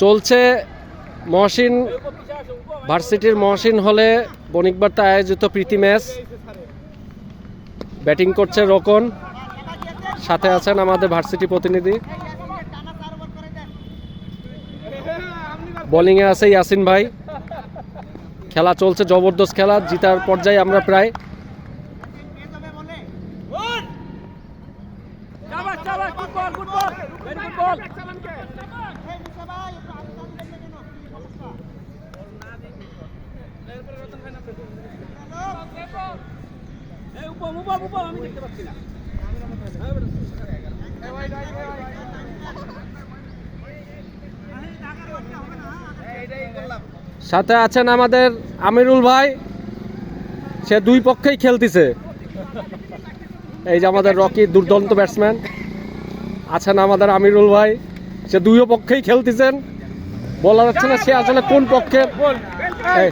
চলছে মহসিন ভার্সিটির মহসিন হলে বণিক বার্তা আয়োজিত প্রীতি ম্যাচ। ব্যাটিং করছে রোকন। সাথে আছেন আমাদের ভার্সিটি প্রতিনিধি। বোলিংয়ে আছে ইয়াসিন ভাই। খেলা চলছে, জবরদস্ত খেলা, জিতার পর্যায়ে আমরা প্রায়। আমি দেখতে পাচ্ছি না। সাথে আছেন আমাদের আমিরুল ভাই। সে দুই পক্ষেই খেলতেছে। এই যে আমাদের রকি দুর্দান্ত ব্যাটসম্যান আছেন আমাদের আমিরুল ভাই। সে দুই পক্ষেই খেলতেছেন। বলা যাচ্ছে না সে আসলে কোন পক্ষের? এই,